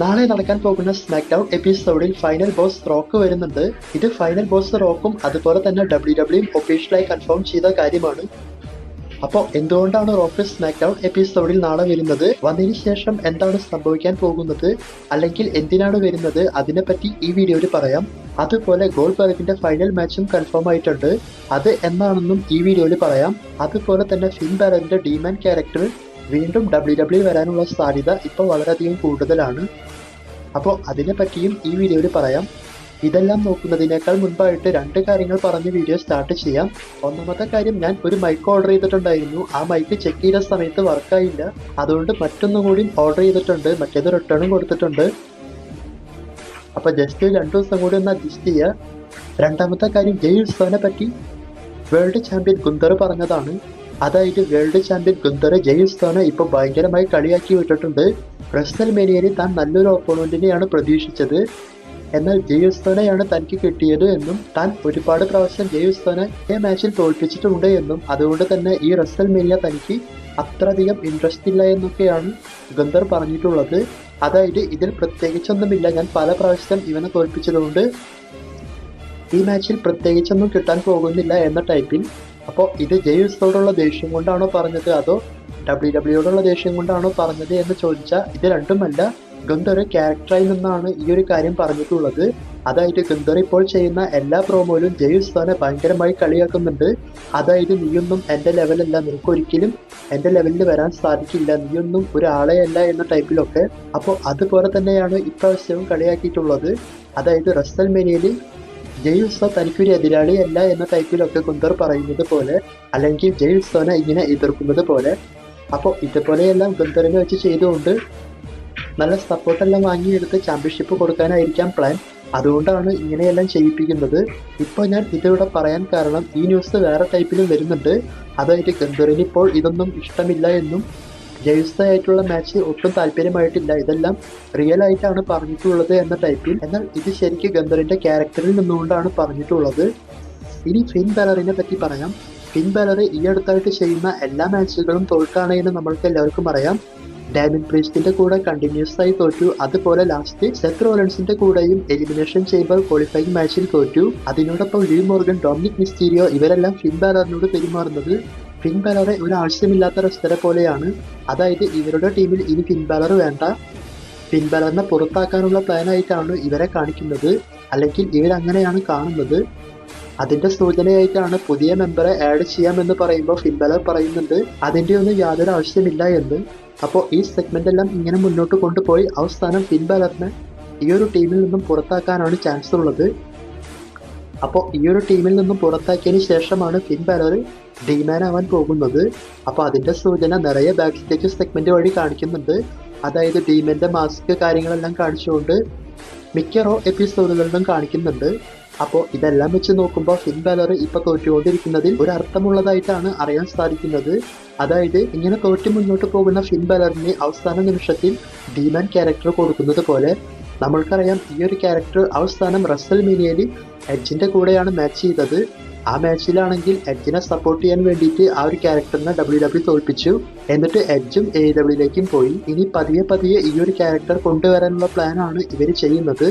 നാളെ നടക്കാൻ പോകുന്ന സ്മാക്ക് ഡൗൺ എപ്പിസോഡിൽ ഫൈനൽ ബോസ് റോക്ക് വരുന്നുണ്ട്. ഇത് ഫൈനൽ ബോസ് റോക്കും അതുപോലെ തന്നെ ഡബ്ല്യു ഡബ്ല്യൂ ഒഫീഷ്യലായി കൺഫേം ചെയ്ത കാര്യമാണ്. അപ്പോൾ എന്തുകൊണ്ടാണ് റോക്ക് സ്മാക്ക് ഡൗൺ എപ്പിസോഡിൽ നാളെ വരുന്നത്? വന്നതിന് ശേഷം എന്താണ് സംഭവിക്കാൻ പോകുന്നത്? അല്ലെങ്കിൽ എന്തിനാണ് വരുന്നത്? അതിനെപ്പറ്റി ഈ വീഡിയോയിൽ പറയാം. അതുപോലെ ഗോൾ ബർഗിന്റെ ഫൈനൽ മാച്ചും കൺഫേം ആയിട്ടുണ്ട്. അത് എന്നാണെന്നും ഈ വീഡിയോയിൽ പറയാം. അതുപോലെ തന്നെ ഫിൻ ബാലറിന്റെ ഡിമാൻ ക്യാരക്ടർ വീണ്ടും ഡബ്ല്യു ഡബ്ല്യു വരാനുള്ള സാധ്യത ഇപ്പോൾ വളരെയധികം കൂടുതലാണ്. അപ്പോൾ അതിനെ അതിനെപ്പറ്റിയും ഈ വീഡിയോയിൽ പറയാം. ഇതെല്ലാം നോക്കുന്നതിനേക്കാൾ മുൻപായിട്ട് രണ്ട് കാര്യങ്ങൾ പറഞ്ഞ് വീഡിയോ സ്റ്റാർട്ട് ചെയ്യാം. ഒന്നാമത്തെ കാര്യം ഞാൻ ഒരു മൈക്ക് ഓർഡർ ചെയ്തിട്ടുണ്ടായിരുന്നു. ആ മൈക്ക് ചെക്ക് ചെയ്ത സമയത്ത് വർക്കായില്ല അതുകൊണ്ട് മറ്റൊന്നും കൂടി ഓർഡർ ചെയ്തിട്ടുണ്ട്. മറ്റേത് റിട്ടേണും കൊടുത്തിട്ടുണ്ട്. അപ്പോൾ ജസ്റ്റ് രണ്ടു ദിവസം കൂടി ഒന്ന് അഡ്ജസ്റ്റ് ചെയ്യുക രണ്ടാമത്തെ കാര്യം ജയ് ഉത്സവനെ പറ്റി വേൾഡ് ചാമ്പ്യൻ ഗുന്തർ പറഞ്ഞതാണ്. അതായത് വേൾഡ് ചാമ്പ്യൻ ഗുന്ദറെ ജെയിംസ് തോന ഇപ്പൊ ഭയങ്കരമായി കളിയാക്കി വിട്ടിട്ടുണ്ട്. റെസ്നൽ മേനിയനെ താൻ നല്ലൊരു ഓപ്പോണന്റിനെയാണ് പ്രതീക്ഷിച്ചത്. എന്നാൽ ജയുസ്തോനെയാണ് തനിക്ക് കിട്ടിയത് എന്നും താൻ ഒരുപാട് പ്രാവശ്യം ജയുസ്തോനെ ഈ മാച്ചിൽ തോൽപ്പിച്ചിട്ടുണ്ട് എന്നും അതുകൊണ്ട് തന്നെ ഈ റസൽ മേനിയ തനിക്ക് അത്രയധികം ഇൻട്രസ്റ്റ് ഇല്ല എന്നൊക്കെയാണ് ഗന്ധർ പറഞ്ഞിട്ടുള്ളത്. അതായത് ഇതിൽ പ്രത്യേകിച്ചൊന്നുമില്ല. ഞാൻ പല പ്രാവശ്യം ഇവനെ തോൽപ്പിച്ചതുകൊണ്ട് ഈ മാച്ചിൽ പ്രത്യേകിച്ചൊന്നും കിട്ടാൻ പോകുന്നില്ല എന്ന ടൈപ്പിൽ അപ്പോൾ ഇത് ജയുസ്തോടുള്ള ദേഷ്യം കൊണ്ടാണോ പറഞ്ഞത്? അതോ ഡബ്ല്യു ഡബ്ല്യുയോടുള്ള ദേഷ്യം കൊണ്ടാണോ പറഞ്ഞത് എന്ന് ചോദിച്ചാൽ ഇത് രണ്ടുമല്ല. ഗന്ധർ ക്യാരക്ടറായി നിന്നാണ് ഈ ഒരു കാര്യം പറഞ്ഞിട്ടുള്ളത്. അതായത് ഗന്ധർ ഇപ്പോൾ ചെയ്യുന്ന എല്ലാ പ്രോമോയിലും ജയുസ്താനെ ഭയങ്കരമായി കളിയാക്കുന്നുണ്ട്. അതായത് നീയൊന്നും എന്റെ ലെവലല്ല നിനക്ക് ഒരിക്കലും എന്റെ ലെവലിൽ വരാൻ സാധിക്കില്ല. നീയൊന്നും ഒരാളെയല്ല എന്ന ടൈപ്പിലൊക്കെ അപ്പോൾ അതുപോലെ തന്നെയാണ് ഇപ്രാവശ്യവും കളിയാക്കിയിട്ടുള്ളത്. അതായത് റസൽ മെനിയിൽ സോ തനിക്കൊരു എതിരാളിയല്ല എന്ന ടൈപ്പിലൊക്കെ കുന്ദർ പറയുന്നത് പോലെ അല്ലെങ്കിൽ ജയുസ്തോനെ ഇങ്ങനെ എതിർക്കുന്നത് പോലെ. അപ്പോൾ ഇതുപോലെയെല്ലാം ഗുന്തറിനെ വെച്ച് ചെയ്തുകൊണ്ട് നല്ല സപ്പോർട്ടെല്ലാം വാങ്ങിയെടുത്ത് ചാമ്പ്യൻഷിപ്പ് കൊടുക്കാനായിരിക്കാം പ്ലാൻ അതുകൊണ്ടാണ് ഇങ്ങനെയെല്ലാം ചെയ്യിപ്പിക്കുന്നത്. ഇപ്പോൾ ഞാൻ ഇതിവിടെ പറയാൻ കാരണം ഈ ന്യൂസ് വേറെ ടൈപ്പിലും വരുന്നുണ്ട്. അതായത് ഗന്ധറിനിപ്പോൾ ഇതൊന്നും ഇഷ്ടമില്ല എന്നും ജയുസ്തയായിട്ടുള്ള മാച്ച് ഒട്ടും താല്പര്യമായിട്ടില്ല. ഇതെല്ലാം റിയൽ ആയിട്ടാണ് പറഞ്ഞിട്ടുള്ളത് എന്ന ടൈപ്പിൽ എന്നാൽ ഇത് ശരിക്കും ഗന്ധറിന്റെ ക്യാരക്ടറിൽ നിന്നുകൊണ്ടാണ് പറഞ്ഞിട്ടുള്ളത്. ഇനി ഫിൻ ബാലറിനെ പറ്റി പറയാം. ഫിൻ ബാലർ ഈ അടുത്തായിട്ട് ചെയ്യുന്ന എല്ലാ മാച്ചുകളും തോൽക്കാണ് എന്ന് നമ്മൾക്ക് എല്ലാവർക്കും അറിയാം. ഡാമിൻ പ്രീസ്റ്റിന്റെ കൂടെ കണ്ടിന്യൂസ് ആയി തോറ്റു. അതുപോലെ ലാസ്റ്റ് സെത്ത് റോലൻസിന്റെ കൂടെയും എലിമിനേഷൻ ചേംബർ ക്വാളിഫയിങ് മാച്ചിൽ തോറ്റു. അതിനോടൊപ്പം ലീ മോർഗൻ ഡൊമിനിക് മിസ്റ്റീരിയോ ഇവരെല്ലാം ഫിൻ ബാലറിനോട് പെരുമാറുന്നത് ഫിൻ ബാലറെ ഒരു ആവശ്യമില്ലാത്ത റെസ്റ്ററെ പോലെയാണ്. അതായത് ഇവരുടെ ടീമിൽ ഇനി ഫിൻ ബാലർ വേണ്ട. ഫിൻ ബാലറിനെ പുറത്താക്കാനുള്ള പ്ലാൻ ആയിട്ടാണ് ഇവരെ കാണിക്കുന്നത്. അല്ലെങ്കിൽ ഇവരങ്ങനെയാണ് കാണുന്നത്. അതിന്റെ സൂചനയായിട്ടാണ് പുതിയ മെമ്പറെ ആഡ് ചെയ്യാമെന്ന് പറയുമ്പോൾ ഫിൻ ബാലർ പറയുന്നുണ്ട്. അതിന്റെ ഒന്നും യാതൊരു ആവശ്യമില്ല എന്ന്. അപ്പോൾ ഈ സെഗ്മെന്റ് എല്ലാം ഇങ്ങനെ മുന്നോട്ട് കൊണ്ടുപോയി അവസാനം ഫിൻ ബാലറിനെ ഈ ഒരു ടീമിൽ നിന്നും പുറത്താക്കാനാണ് ചാൻസ് ഉള്ളത്. അപ്പോൾ ഈ ഒരു ടീമിൽ നിന്നും പുറത്താക്കിയതിന് ശേഷമാണ് ഫിൻ ബാലർ ഡിമാൻ ആവാൻ പോകുന്നത്. അപ്പോൾ അതിന്റെ സൂചന നിറയെ ബാക്ക് സ്റ്റേജ് സെഗ്മെന്റ് വഴി കാണിക്കുന്നുണ്ട്. അതായത് ഡീമന്റെ മാസ്ക് കാര്യങ്ങളെല്ലാം കാണിച്ചുകൊണ്ട് മിക്ക റോ എപ്പിസോഡുകളിലും കാണിക്കുന്നുണ്ട്. അപ്പോൾ ഇതെല്ലാം വെച്ച് നോക്കുമ്പോൾ ഫിൻ ബാലർ ഇപ്പോൾ തോറ്റുകൊണ്ടിരിക്കുന്നതിൽ ഒരു അർത്ഥമുള്ളതായിട്ടാണ് അറിയാൻ സാധിക്കുന്നത്. അതായത് ഇങ്ങനെ തോറ്റി മുന്നോട്ട് പോകുന്ന ഫിൻ ബാലറിന് അവസാന നിമിഷത്തിൽ ഡീമൻ ക്യാരക്ടർ കൊടുക്കുന്നത് പോലെ നമ്മൾക്കറിയാം ഈ ഒരു ക്യാരക്ടർ അവസാനം റസൽ മീനിയയിൽ എഡ്ജിന്റെ കൂടെയാണ് മാച്ച് ചെയ്തത്. ആ മാച്ചിലാണെങ്കിൽ എഡ്ജിനെ സപ്പോർട്ട് ചെയ്യാൻ വേണ്ടിയിട്ട് ആ ഒരു ക്യാരക്ടറിനെ ഡബ്ല്യു ഡബ്ല്യു തോൽപ്പിച്ചു. എന്നിട്ട് എഡ്ജും എ ഡബ്ല്യുയിലേക്കും പോയി. ഇനി പതിയെ പതിയെ ഈ ഒരു ക്യാരക്ടർ കൊണ്ടുവരാനുള്ള പ്ലാനാണ് ഇവർ ചെയ്യുന്നത്.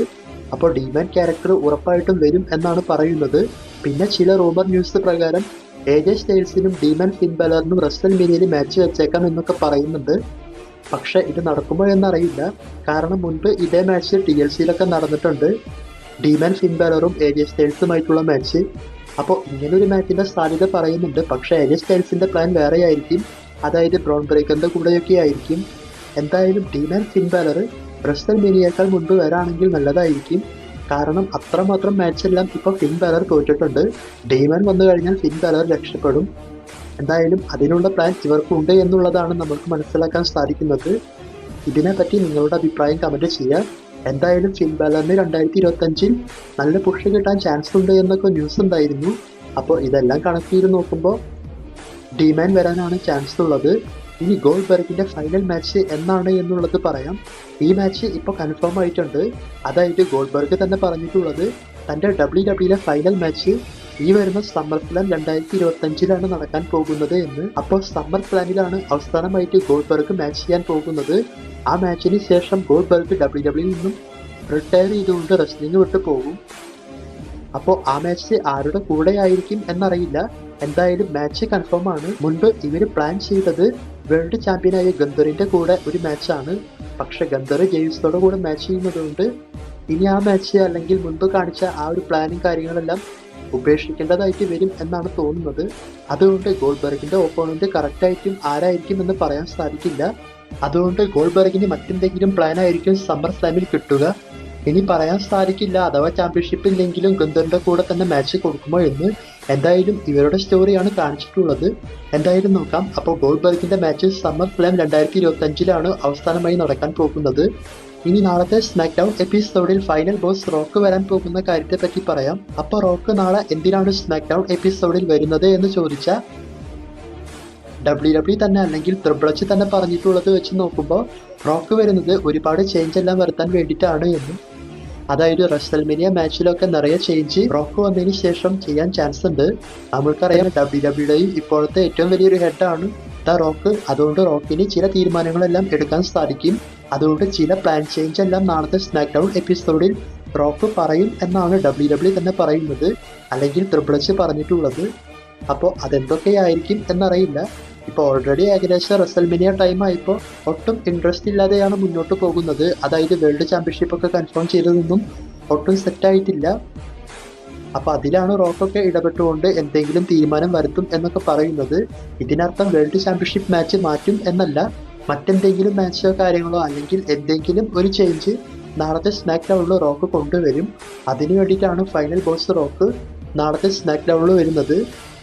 അപ്പോൾ ഡിമാൻ ക്യാരക്ടർ ഉറപ്പായിട്ടും വരും എന്നാണ് പറയുന്നത്. പിന്നെ ചില റൂമർ ന്യൂസ് പ്രകാരം എ ജെ സ്റ്റൈൽസിനും ഡീമൻ ഫിൻബലറിനും റസ്റ്റൽ മീനിയയിൽ മാച്ച് വെച്ചേക്കാം എന്നൊക്കെ പറയുന്നുണ്ട്. പക്ഷെ ഇത് നടക്കുമോ എന്നറിയില്ല. കാരണം മുൻപ് ഇതേ മാച്ച് ടി എൽ സിയിലൊക്കെ നടന്നിട്ടുണ്ട്. ഡീമൻ ഫിൻ ബലറും എ ജെ സ്റ്റൈൽസുമായിട്ടുള്ള മാച്ച് അപ്പോൾ ഇങ്ങനൊരു മാച്ചിന്റെ സാധ്യത പറയുന്നുണ്ട്. പക്ഷേ എ ജെ പ്ലാൻ വേറെ ആയിരിക്കും അതായത് ബ്രോൺ ബ്രേക്കറിന്റെ കൂടെയൊക്കെ ആയിരിക്കും. എന്തായാലും ഡീമൻ ഫിൻ ബ്രസ്തൽ മീനിയേക്കാൾ മുൻപ് വരാണെങ്കിൽ നല്ലതായിരിക്കും. കാരണം അത്രമാത്രം മാച്ചെല്ലാം ഇപ്പോൾ ഫിൻ ബാലർ തോറ്റിട്ടുണ്ട്. ഡീമൻ വന്നു കഴിഞ്ഞാൽ ഫിൻ ബാലർ രക്ഷപ്പെടും. എന്തായാലും അതിനുള്ള പ്ലാൻ ഇവർക്കുണ്ട് എന്നുള്ളതാണ് നമുക്ക് മനസ്സിലാക്കാൻ സാധിക്കുന്നത്. ഇതിനെപ്പറ്റി നിങ്ങളുടെ അഭിപ്രായം കമന്റ് ചെയ്യുക. എന്തായാലും ഫിൽ ബാലറിന് രണ്ടായിരത്തി ഇരുപത്തഞ്ചിൽ നല്ല പുഷ് കിട്ടാൻ ചാൻസ് ഉണ്ട് എന്നൊക്കെ ന്യൂസ് ഉണ്ടായിരുന്നു. അപ്പോൾ ഇതെല്ലാം കണക്ട് ചെയ്ത് നോക്കുമ്പോൾ ഡിമാൻ വരാനാണ് ചാൻസ് ഉള്ളത്. ഇനി ഗോൾ ബെർഗിന്റെ ഫൈനൽ മാച്ച് എന്നാണ് എന്നുള്ളത് പറയാം. ഈ മാച്ച് ഇപ്പോൾ കൺഫേം ആയിട്ടുണ്ട്. അതായത് ഗോൾബർഗ് തന്നെ പറഞ്ഞിട്ടുള്ളത്. തന്റെ ഡബ്ല്യു ഡബ്ല്യുയിലെ ഫൈനൽ മാച്ച് ഈ വരുന്ന സമ്മർ പ്ലാൻ രണ്ടായിരത്തി ഇരുപത്തി അഞ്ചിലാണ് നടക്കാൻ പോകുന്നത് എന്ന്. അപ്പോൾ സമ്മർ പ്ലാനിലാണ് അവസാനമായിട്ട് ഗോൾബർഗ് മാച്ച് ചെയ്യാൻ പോകുന്നത്. ആ മാച്ചിന് ശേഷം ഗോൾബർഗ് ഡബ്ല്യു ഡബ്ല്യു നിന്നും റിട്ടയർ ചെയ്തുകൊണ്ട് റെസ്ലിംഗ് വിട്ടു പോകും. അപ്പോൾ ആ മാച്ച് ആരുടെ കൂടെ ആയിരിക്കും എന്നറിയില്ല. എന്തായാലും മാച്ച് കൺഫേം ആണ്. മുൻപ് ഇവർ പ്ലാൻ ചെയ്തത് വേൾഡ് ചാമ്പ്യനായ ഗന്ധറിന്റെ കൂടെ ഒരു മാച്ചാണ് പക്ഷെ ഗന്ധർ ജെയിംസോടെ കൂടെ മാച്ച് ചെയ്യുന്നതുകൊണ്ട് ഇനി ആ മാച്ച് അല്ലെങ്കിൽ മുൻപ് കാണിച്ച ആ ഒരു പ്ലാനും കാര്യങ്ങളെല്ലാം ഉപേക്ഷിക്കേണ്ടതായിട്ട് വരും എന്നാണ് തോന്നുന്നത്. അതുകൊണ്ട് ഗോൾബർഗിന്റെ ഓപ്പോണന്റ് ആയിരിക്കും ആരായിരിക്കും എന്ന് പറയാൻ സാധിക്കില്ല. അതുകൊണ്ട് ഗോൾബർഗിന് മറ്റെന്തെങ്കിലും പ്ലാൻ ആയിരിക്കും സമ്മർ സ്ലാമിൽ കിട്ടുക. ഇനി പറയാൻ സാധിക്കില്ല അഥവാ ചാമ്പ്യൻഷിപ്പ് ഇല്ലെങ്കിലും ഗന്ധറിന്റെ കൂടെ തന്നെ മാച്ച് കൊടുക്കുമോ എന്ന്. എന്തായാലും ഇവരുടെ സ്റ്റോറിയാണ് കാണിച്ചിട്ടുള്ളത്. എന്തായാലും നോക്കാം. അപ്പോൾ ഗോൾബർഗിന്റെ മാച്ച് സമ്മർ സ്ലാം രണ്ടായിരത്തി ഇരുപത്തി അഞ്ചിലാണ് അവസാനമായി നടക്കാൻ പോകുന്നത്. ഇനി നാളത്തെ സ്മാക്ക് ഡൗൺ എപ്പിസോഡിൽ ഫൈനൽ ബോസ് റോക്ക് വരാൻ പോകുന്ന കാര്യത്തെ പറ്റി പറയാം. അപ്പോൾ റോക്ക് നാളെ എന്തിനാണ് സ്മാക്ക് ഡൗൺ എപ്പിസോഡിൽ വരുന്നത് എന്ന് ചോദിച്ച ഡബ്ല്യു ഡബ്ല്യു തന്നെ അല്ലെങ്കിൽ ത്രിബിൾ തന്നെ പറഞ്ഞിട്ടുള്ളത് വെച്ച് നോക്കുമ്പോൾ റോക്ക് വരുന്നത് ഒരുപാട് ചേഞ്ച് എല്ലാം വരുത്താൻ വേണ്ടിയിട്ടാണ് എന്നും. അതായത് റെസൽമേനിയ മാച്ചിലൊക്കെ നിറയെ ചേഞ്ച് റോക്ക് വന്നതിന് ശേഷം ചെയ്യാൻ ചാൻസ് ഉണ്ട്. നമ്മൾക്കറിയാം ഡബ്ല്യു ഡബ്ല്യുടെയും ഇപ്പോഴത്തെ ഏറ്റവും വലിയൊരു ഹെഡാണ് ദ റോക്ക്. അതുകൊണ്ട് റോക്കിന് ചില തീരുമാനങ്ങളെല്ലാം എടുക്കാൻ സാധിക്കും. അതുകൊണ്ട് ചില പ്ലാൻ ചേഞ്ച് എല്ലാം നാളത്തെ സ്നാക്ക് ഡൗൺ എപ്പിസോഡിൽ റോക്ക് പറയും എന്നാണ് ഡബ്ല്യു ഡബ്ല്യു തന്നെ പറയുന്നത് അല്ലെങ്കിൽ ട്രിപ്പിൾ എച്ച് പറഞ്ഞിട്ടുള്ളത്. അപ്പോൾ അതെന്തൊക്കെയായിരിക്കും എന്നറിയില്ല. ഇപ്പോൾ ഓൾറെഡി ഏകദേശം റെസൽമിനിയ ടൈം ആയപ്പോൾ ഒട്ടും ഇൻട്രസ്റ്റ് ഇല്ലാതെയാണ് മുന്നോട്ട് പോകുന്നത്. അതായത് വേൾഡ് ചാമ്പ്യൻഷിപ്പ് ഒക്കെ കൺഫേം ചെയ്തതൊന്നും ഒട്ടും സെറ്റ് ആയിട്ടില്ല. അപ്പോൾ അതിലാണ് റോക്കൊക്കെ ഇടപെട്ടുകൊണ്ട് എന്തെങ്കിലും തീരുമാനം വരുത്തും എന്നൊക്കെ പറയുന്നത്. ഇതിനർത്ഥം വേൾഡ് ചാമ്പ്യൻഷിപ്പ് മാച്ച് മാറ്റും എന്നല്ല. മറ്റെന്തെങ്കിലും മാച്ചോ കാര്യങ്ങളോ അല്ലെങ്കിൽ എന്തെങ്കിലും ഒരു ചേഞ്ച് നാളത്തെ സ്നാക്ക് ഡൗണിൽ റോക്ക് കൊണ്ടുവരും. അതിനു വേണ്ടിയിട്ടാണ് ഫൈനൽ ബോസ് റോക്ക് നാളത്തെ സ്നാക്ക് ഡൗണിൽ വരുന്നത്.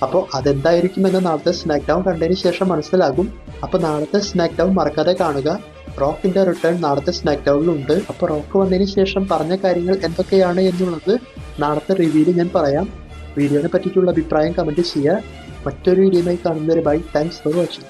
അപ്പോൾ അതെന്തായിരിക്കുമെന്ന് നാളത്തെ സ്നാക്ക് ഡൗൺ കണ്ടതിന് ശേഷം മനസ്സിലാകും. അപ്പോൾ നാളത്തെ സ്നാക്ക് ഡൗൺ മറക്കാതെ കാണുക. റോക്കിന്റെ റിട്ടേൺ നാളത്തെ സ്നാക്ക് ഡൗണിലുണ്ട് അപ്പോൾ റോക്ക് വന്നതിന് ശേഷം പറഞ്ഞ കാര്യങ്ങൾ എന്തൊക്കെയാണ് എന്നുള്ളത് നാളത്തെ റിവ്യൂവിൽ ഞാൻ പറയാം. വീഡിയോനെ പറ്റിയിട്ടുള്ള അഭിപ്രായം കമന്റ് ചെയ്യുക. മറ്റൊരു വീഡിയോയുമായി കാണുന്നവരെ ബൈ താങ്ക്സ് ഫോർ വാച്ചിങ്